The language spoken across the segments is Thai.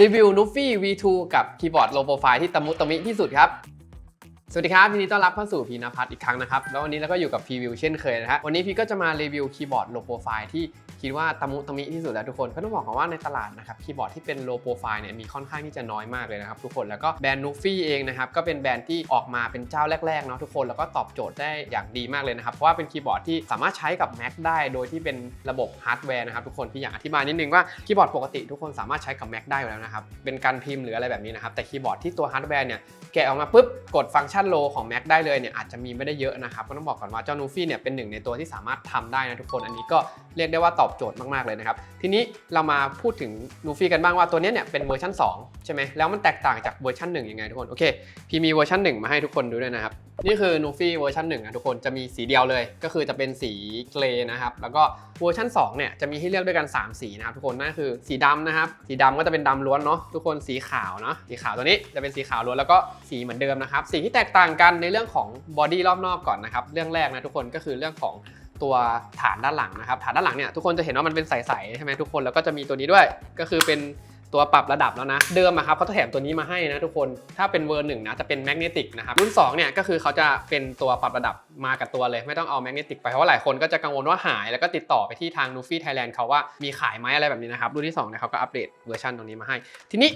รีวิวนูฟี่ V2 กับคีย์บอร์ดโลโปรไฟล์ที่ตะมุตะมิที่สุดครับสวัสดีครับยินดีต้อนรับเข้าสู่พีนพัทรอีกครั้งนะครับ แล้ววันนี้เราก็อยู่กับพีวิวเช่นเคยนะฮะวันนี้พี่ก็จะมารีวิวคีย์บอร์ดโลโปรไฟล์ที่ คิดว่าตะมุตะมิที่สุดแล้วทุกคนก็ต้องบอกก่อนว่าในตลาดนะครับคีย์บอร์ดที่เป็น low profile เนี่ยมีค่อนข้างที่จะน้อยมากเลยนะครับทุกคนแล้วก็แบรนด์ n u f i เองนะครับก็เป็นแบรนด์ที่ออกมาเป็นเจ้าแรกๆเนาะทุกคนแล้วก็ตอบโจทย์ได้อย่างดีมากเลยนะครับเพราะว่าเป็นคีย์บอร์ดที่สามารถใช้กับ Mac ได้โดยที่เป็นระบบฮาร์ดแวร์นะครับทุกคนพี่อยากอธิบายนิดนึงว่าคีย์บอร์ดปกติทุกคนสามารถใช้กับ Mac ได้อยู่แล้วนะครับเป็นการพิมพ์หรืออะไรแบบนี้นะครับแต่คีย์บอร์ดที่ตัวฮาร์ดแวร์เนี่ยแกะออกมาปุ๊บกดฟังก์ชันโลของ Mac ได้เลยเนี่ยอาจจะมีไม่ได้เยอะนะครับก็ต้องบอกก่อนว่าเจ้านูฟี่เนี่ยเป็นหนึ่งในตัวที่สามารถทำได้นะทุกคนอันนี้ก็เรียกได้ว่าตอบอบโจทย์มากๆเลยนะครับ ทีนี้เรามาพูดถึงนูฟี่กันบ้างว่าตัวนี้เนี่ยเป็นเวอร์ชัน2 ใช่ไหมแล้วมันแตกต่างจากเวอร์ชัน1ยังไงทุกคน โอเค พี่มีเวอร์ชัน1 มาให้ทุกคนดูด้วยนะครับ นี่คือนูฟี่เวอร์ชัน1นะทุกคนจะมีสีเดียวเลย ก็คือจะเป็นสีเกรย์นะครับ แล้วก็เวอร์ชัน2เนี่ยจะมีให้เลือกด้วยกัน 3 สีนะครับทุกคน นั่นคือสีดำนะครับ สีดำก็จะเป็นดำล้วนเนาะทุกคน สีขาวเนาะ สีขาวตัวนี้จะเป็นสีขาวล้วนแล้วก็สีเหมือนเดิมนะครับสิ่งที่แตกต่างกันในเรื่องของบอดี้รอบนอกก่อนนะครับ เรื่องแรกนะทุกคนก็คือเรื่องของ ตัวฐานด้านหลังนะครับ ฐานด้านหลังเนี่ยทุกคนจะเห็นว่ามันเป็นใสๆใช่ไหมทุกคน แล้วก็จะมีตัวนี้ด้วย ก็คือเป็นตัวปรับระดับแล้วนะ เดิมอะครับเขาจะแถมตัวนี้มาให้นะทุกคน ถ้าเป็นเวอร์หนึ่งนะจะเป็นแมกเนติกนะครับ รุ่น2เนี่ยก็คือเขาจะเป็นตัวปรับระดับมากับตัวเลย ไม่ต้องเอาแมกเนติกไปเพราะว่าหลายคนก็จะกังวลว่าหาย แล้วก็ติดต่อไปที่ทาง n u f i Thailand เขาว่ามีขายไหมอะไรแบบนี้นะครับ รุ่นที่2เนี่ยเขาก็อัปเดตเวอร์ชันตรงนี้มาให้ ทีนี้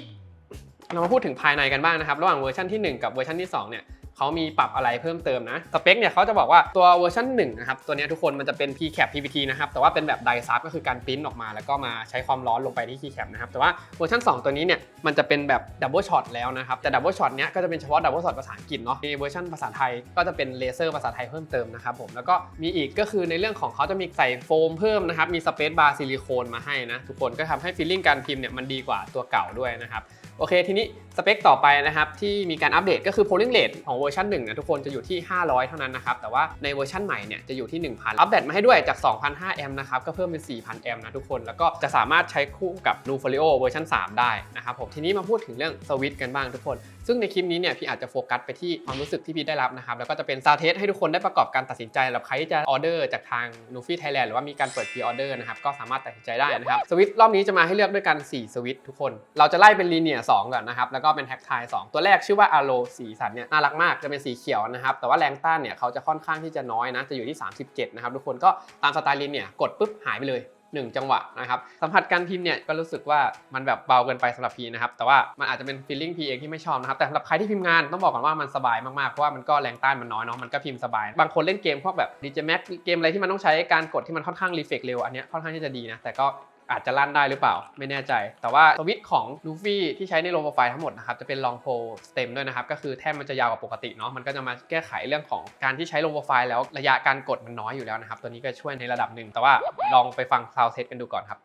เรามาพูดถึงภายในกันบ้างนะครับ ระหว่างเวอร์ชันที่ 1 กับเวอร์ชันที่2เนี่ย เขามีปรับอะไรเพิ่มเติมนะ สเปคเนี่ยเขาจะบอกว่าตัวเวอร์ชัน1นะครับ ตัวนี้ทุกคนมันจะเป็น PCAP PPT นะครับ แต่ว่าเป็นแบบไดซับก็คือการปริ้นออกมา แล้วก็มาใช้ความร้อนลงไปที่ PCAP นะครับ แต่ว่าเวอร์ชัน2 ตัวนี้เนี่ย มันจะเป็นแบบดับเบิลช็อตแล้วนะครับ แต่ดับเบิลช็อตเนี้ยก็จะเป็นเฉพาะดับเบิลช็อตภาษาอังกฤษเนาะในเวอร์ชันภาษาไทยก็จะเป็นเลเซอร์ภาษาไทยเพิ่มเติมนะครับผม แล้วก็มีอีกก็คือในเรื่องของเขาจะมีใส่โฟมเพิ่มนะครับ มีสเปซบาร์ซิลิโคนมาให้นะทุกคนก็ทำให้ฟีลลิ่งการพิมพ์เนี่ยมันดีกว่าตัวเก่าด้วยนะครับ โอเคทีนี้สเปคต่อไปนะครับที่มีการอัปเดตก็คือ polling rate ของเวอร์ชัน1นะทุกคนจะอยู่ที่ 500 เท่านั้นนะครับแต่ว่าในเวอร์ชันใหม่เนี่ยจะอยู่ที่ 1,000 อัปเดตมาให้ด้วยจาก 2,500แอมป์นะครับก็เพิ่มเป็น 4,000แอมป์นะทุกคน แล้วก็จะสามารถใช้คู่กับ n u f o l i o เวอร์ชัน3 ได้นะครับผมทีนี้มาพูดถึงเรื่องสวิตช์กันบ้างทุกคน ซึ่งในคลิปนี้เนี่ยพี่อาจจะโฟกัสไปที่ความรู้สึกที่พี่ได้รับนะครับแล้วก็จะเป็นซาวเทสให้ทุกคนได้ประกอบการตัดสินใจสำหรับใครที่จะออเดอร์จากทาง n u f i Thailand หรือว่ามีการเปิดพรีออเดอร์นะครับก็สามารถตัดสินใจได้นะครับสวิตรอบนี้จะมาให้เลือกด้วยกัน4สวิตทุกคน เราจะไล่เป็นลีเนีย2ก่อนนะครับแล้วก็เป็นแท็กไทย2ตัวแรกชื่อว่า Alo สีสันเนี่ยน่ารักมากจะเป็นสีเขียวนะครับแต่ว่าแรงต้านเนี่ยเขาจะค่อนข้างที่จะน้อยนะจะอยู่ที่ 37นะครับทุกคนก็ตามสไตล์ลีเนี่ยกดปุ๊บหายไปเลย1จังหวะนะครับสัมผัสการพิมพ์เนี่ยก็รู้สึกว่ามันแบบเบาเกินไปสำหรับพีนะครับแต่ว่ามันอาจจะเป็นฟีลลิ่งพีเองที่ไม่ชอบนะครับแต่สำหรับใครที่พิมพ์งานต้องบอกก่อนว่ามันสบายมากๆเพราะว่ามันก็แรงต้านมันน้อยเนาะมันก็พิมพ์สบาย บางคนเล่นเกมพวกแบบดิจิแม็กเกมอะไรที่มันต้องใช้การกดที่มันค่อนข้างรีเฟกเร็วอันนี้ค่อนข้างที่จะดีนะแต่ก็ อาจจะลั่นได้หรือเปล่า ไม่แน่ใจ แต่ว่าสวิตช์ของลูฟี่ที่ใช้ในโลโปรไฟล์ทั้งหมดนะครับจะเป็นลองโพสเต็มด้วยนะครับก็คือแท่นมันจะยาวกว่าปกติเนาะมันก็จะมาแก้ไขเรื่องของการที่ใช้โลโปรไฟล์แล้วระยะการกดมันน้อยอยู่แล้วนะครับตัวนี้ก็ช่วยในระดับหนึ่งแต่ว่าลองไปฟังซาวเซตกันดูก่อนครับ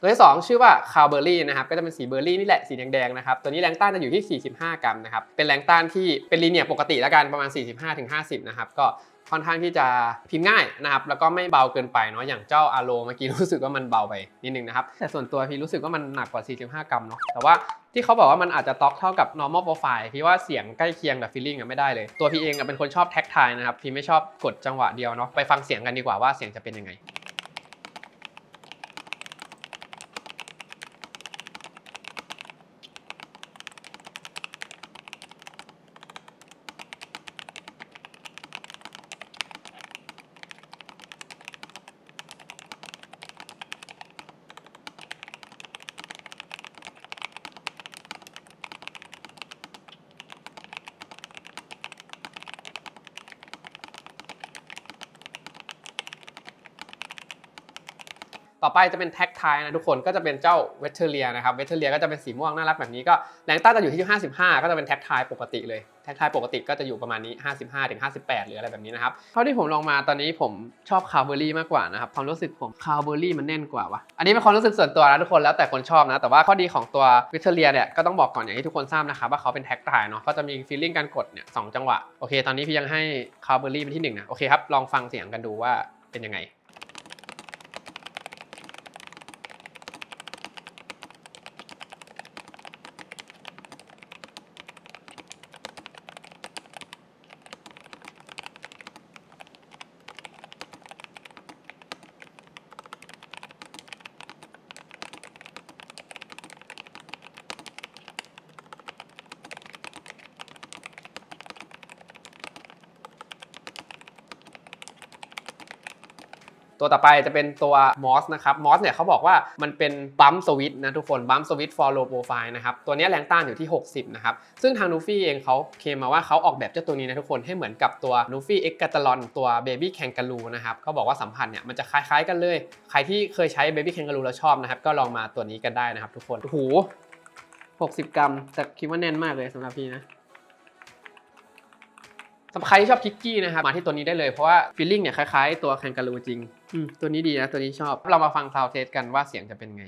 ตัวที่ 2 ชื่อว่าคาวเบอร์รี่นะครับก็จะเป็นสีเบอร์รี่นี่แหละสีแดงๆนะครับตัวนี้แรงต้านจะอยู่ที่ 45 กรัมนะครับเป็นแรงต้านที่เป็นลีเนียร์ปกติแล้วกันประมาณ 45-50 นะครับก็ค่อนข้างที่จะพิมพ์ง่ายนะครับแล้วก็ไม่เบาเกินไปเนาะอย่างเจ้าอาโลเมื่อกี้รู้สึกว่ามันเบาไปนิดนึงนะครับแต่ส่วนตัวพี่รู้สึกว่ามันหนักกว่า 45 กรัมเนาะแต่ว่าที่เขาบอกว่ามันอาจจะต็อกเท่ากับ normal profile พี่ว่าเสียงใกล้เคียงกับ feeling อะไม่ได้เลย ตัวพี่เองอะเป็นคนชอบแท็กทายนะครับพี่ไม่ชอบกดจังหวะเดียวเนาะไปฟังเสียงกันดีกว่าว่าเสียงจะเป็นยังไง ต่อไปจะเป็นแท็กไทนะทุกคนก็จะเป็นเจ้าเวทเทเรียนะครับเวทเทเรียก็จะเป็นสีม่วงน่ารักแบบนี้ก็แรงต้านจะอยู่ที่ 55 ก็จะเป็นแท็กไทปกติเลยแท็กไทปกติก็จะอยู่ประมาณนี้ 55ถึง58 หรืออะไรแบบนี้นะครับเท่าที่ผมลองมาตอนนี้ผมชอบคาร์เบอรี่มากกว่านะครับความรู้สึกผมคาร์เบอรี่มันแน่นกว่าวะอันนี้เป็นความรู้สึกส่วนตัวนะทุกคนแล้วแต่คนชอบนะแต่ว่าข้อดีของตัวเวทเทเรียเนี่ยก็ต้องบอกก่อนอย่างที่ทุกคนทราบนะครับว่าเขาเป็นแท็กไทเนาะก็จะมีฟีลลิ่งการกดเนี่ยสองจังหวะโอเคตอนนี้พี่ยังให้คาร์เบอรี่เป็นที่หนึ่งนะโอเคครับลองฟังเสียงกันดูว่าเป็นยังไง ตัวต่อไปจะเป็นตัว MOS นะครับ MOS เนี่ยเขาบอกว่ามันเป็นบัมสวิตนะทุกคนบัมสวิต for low profile นะครับ ตัวนี้แรงต้านอยู่ที่ 60 นะครับ ซึ่งทาง n u f i เองเขาเคลมมาว่าเขาออกแบบเจ้าตัวนี้นะทุกคนให้เหมือนกับตัว n u f i X g a t a l o n ตัว Baby Kangaroo นะครับเขาบอกว่าสัมผัสเนี่ยมันจะคล้ายๆกันเลย ใครที่เคยใช้ Baby Kangaroo แล้วชอบนะครับก็ลองมาตัวนี้กันได้นะครับ ทุกคนโอ้โห60 กรัมแต่คิดว่าแน่นมากเลยสำหรับพี่นะ สำหรับใครที่ชอบคิกกี้นะครับมาที่ตัวนี้ได้เลยเพราะว่าฟีลลิ่งเนี่ยคล้ายๆตัวแคนการูจริงอืมตัวนี้ดีนะตัวนี้ชอบเรามาฟังซาวเทสกันว่าเสียงจะเป็นไง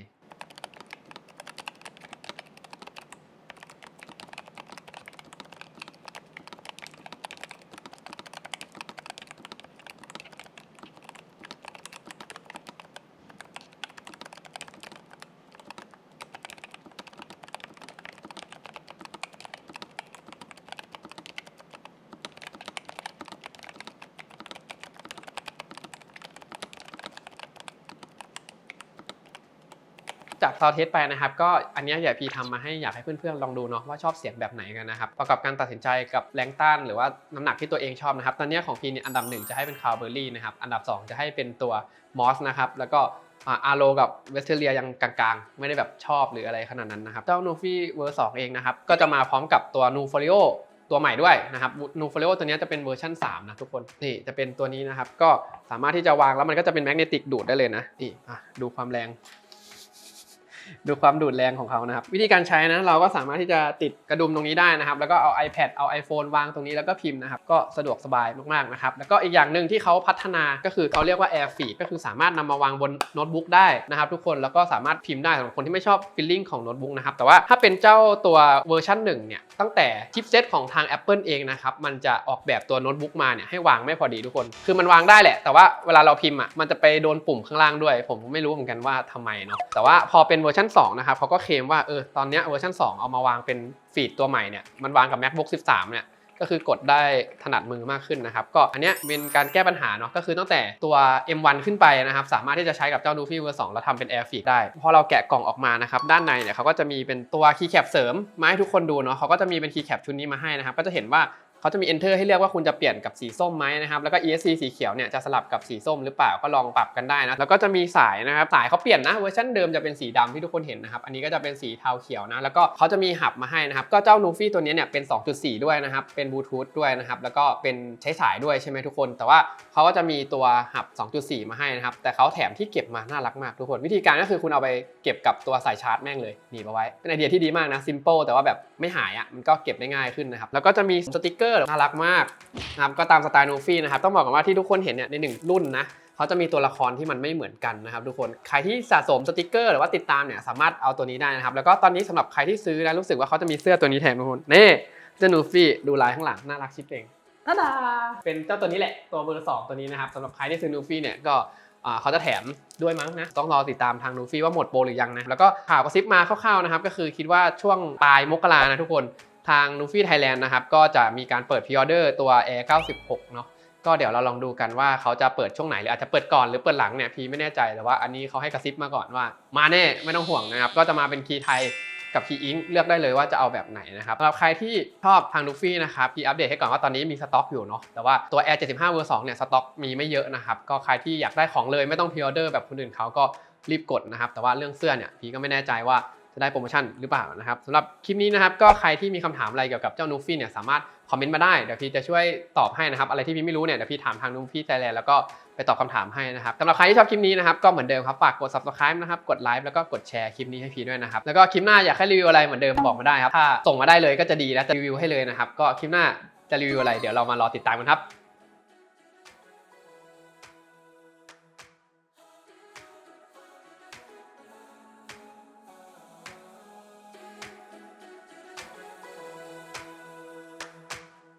จากซาวเทสไปนะครับ ก็อันนี้อยากพีทำมาให้อยากให้เพื่อนๆลองดูเนาะว่าชอบเสียงแบบไหนกันนะครับ ประกอบการตัดสินใจกับแรงต้านหรือว่าน้ำหนักที่ตัวเองชอบนะครับ ตอนเนี้ยของพีเนี่ยอันดับหนึ่งจะให้เป็นคาวเบอร์รี่นะครับ อันดับ 2 จะให้เป็นตัวมอสนะครับ แล้วก็อาโลกับเวสเทเลียยังกลางๆ ไม่ได้แบบชอบหรืออะไรขนาดนั้นนะครับ เจ้านูฟี่เวอร์สเองนะครับ ก็จะมาพร้อมกับตัวนูฟอริโอตัวใหม่ด้วยนะครับนูฟอริโอตัวนี้จะเป็นเวอร์ชัน3นะทุกคน นี่จะเป็นตัวนี้นะครับ ก็สามารถที่จะวางแล้วมันก็จะเป็นแมกเนติกดูดได้เลยนะ นี่ดูความแรง ดูความดูดแรงของเขานะครับ วิธีการใช้นะเราก็สามารถที่จะติดกระดุมตรงนี้ได้นะครับ แล้วก็เอา iPad เอา iPhone วางตรงนี้แล้วก็พิมพ์นะครับ ก็สะดวกสบายมากๆนะครับ แล้วก็อีกอย่างหนึ่งที่เขาพัฒนาก็คือเขาเรียกว่า Air Feed ก็คือสามารถนำมาวางบนโน้ตบุ๊กได้นะครับ ทุกคนแล้วก็สามารถพิมพ์ได้สำหรับคนที่ไม่ชอบฟีลลิ่งของโน้ตบุ๊กนะครับแต่ว่าถ้าเป็นเจ้าตัวเวอร์ชันหนึ่งเนี่ยตั้งแต่ชิปเซตของทาง Apple เองนะครับมันจะออกแบบตัวโน้ตบุ๊กมาเนี่ยให้วางไม่พอดีทุกคน คือมันวางได้แหละ แต่ว่าเวลาเราพิมพ์อะมันจะไปโดนปุ่มข้างล่างด้วย ผมไม่รู้เหมือนกันว่าทำไมเนาะแต่ว่าพอเป็นเวอร์ชัน2นะครับเขาก็เคลมว่าเออตอนนี้เวอร์ชัน2 เอามาวางเป็นฟีดตัวใหม่เนี่ยมันวางกับ MacBook 13 เนี่ยก็คือกดได้ถนัดมือมากขึ้นนะครับ ก็อันเนี้ยเป็นการแก้ปัญหาเนาะก็คือตั้งแต่ตัว M1 ขึ้นไปนะครับ สามารถที่จะใช้กับเจ้า Nufi Verse 2แล้วทำเป็น Air Feed ได้ พอเราแกะกล่องออกมานะครับ ด้านในเนี่ยเขาก็จะมีเป็นตัวคีย์แคปเสริมมาให้ทุกคนดูเนาะเขาก็จะมีเป็นคีย์แคปชุดนี้มาให้นะครับ ก็จะเห็นว่า เขาจะมี enter ให้เลือกว่าคุณจะเปลี่ยนกับสีส้มไหมนะครับ แล้วก็ ESC สีเขียวเนี่ยจะสลับกับสีส้มหรือเปล่าก็ลองปรับกันได้นะ แล้วก็จะมีสายนะครับ สายเขาเปลี่ยนนะเวอร์ชันเดิมจะเป็นสีดำที่ทุกคนเห็นนะครับ อันนี้ก็จะเป็นสีเทาเขียวนะ แล้วก็เขาจะมีหับมาให้นะครับ ก็เจ้า Nufi ตัวนี้เนี่ยเป็น 2.4 ด้วยนะครับ เป็นบลูทูธด้วยนะครับ แล้วก็เป็นใช้สายด้วยใช่ไหมทุกคน แต่ว่าเขาก็จะมีตัวหับ 2.4 มาให้นะครับ แต่เขาแถมที่เก็บมาน่ารักมากทุกคน วิธีการก็คือคุณเอาไปเก็บกับตัวสายชาร์จแม่งเลยหนีบเอาไว้ เป็นไอเดียที่ดีมากนะ simple แต่ว่าแบบไม่หายอะมันก็เก็บได้ง่ายขึ้นนะครับแล้วก็จะมีสติกเกอร์น่ารักมากนะครับก็ตามสไตล์นูฟี่นะครับต้องบอกกันว่าที่ทุกคนเห็นเนี่ยในหนึ่งรุ่นนะเขาจะมีตัวละครที่มันไม่เหมือนกันนะครับทุกคนใครที่สะสมสติกเกอร์หรือว่าติดตามเนี่ยสามารถเอาตัวนี้ได้นะครับแล้วก็ตอนนี้สำหรับใครที่ซื้อนะรู้สึกว่าเขาจะมีเสื้อตัวนี้แถมทุกคนนี่เสื้อนูฟี่ดูลายข้างหลังน่ารักชิบเองตาดาเป็นเจ้าตัวนี้แหละตัวเบอร์สองตัวนี้นะครับสำหรับใครที่ซื้อนูฟี่เนี่ยก็อ่าเขาจะแถมด้วยมั้งนะต้องรอติดตามทางนูฟี่ว่าหมดโปรหรือยังนะแล้วก็ข่าวกระซิบมาคร่าวๆนะครับก็คือคิดว่าช่วงปลายมกรานะทุกคน ทาง n u f i Thailand นะครับก็จะมีการเปิดพ r ออเดอร์ตัว Air 96 เนาะก็เดี๋ยวเราลองดูกันว่าเขาจะเปิดช่วงไหนหรืออาจจะเปิดก่อนหรือเปิดหลังเนี่ยพีไม่แน่ใจแต่ว่าอันนี้เขาให้กระซิบมาก่อนว่า มาแน่ไม่ต้องห่วงนะครับ ก็จะมาเป็นคีย์ไทยกับคีย์อิงเลือกได้เลยว่าจะเอาแบบไหนนะครับสำหรับใครที่ชอบทาง n u f i นะครับพีอัปเดตให้ก่อนว่าตอนนี้มีสต็อกอยู่เนาะแต่ว่าตัว Air 75เวอร์2เนี่ยสต็อกมีไม่เยอะนะครับก็ใครที่อยากได้ของเลยไม่ต้องพ r ออเดอร์แบบคนอื่นเขาก็รีบกดนะครับแต่ว่าเรื่องเสื้อเนี่ยพีก็ไม่แน่ใจว่า จะได้โปรโมชั่นหรือเปล่านะครับสำหรับคลิปนี้นะครับก็ใครที่มีคำถามอะไรเกี่ยวกับเจ้านูฟี่เนี่ยสามารถคอมเมนต์มาได้เดี๋ยวพี่จะช่วยตอบให้นะครับอะไรที่พี่ไม่รู้เนี่ยเดี๋ยวพี่ถามทางนูฟี่ไทยแลนด์แล้วก็ไปตอบคำถามให้นะครับสำหรับใครที่ชอบคลิปนี้นะครับก็เหมือนเดิมครับฝากกด subscribe นะครับกดไลค์แล้วก็กดแชร์คลิปนี้ให้พี่ด้วยนะครับแล้วก็คลิปหน้าอยากให้รีวิวอะไรเหมือนเดิมบอกมาได้ครับถ้าส่งมาได้เลยก็จะดีแล้วจะรีวิวให้เลยนะครับก็คลิปหน้าจะรีวิวอะไรเดี๋ยวเรามารอติดตามกันครับ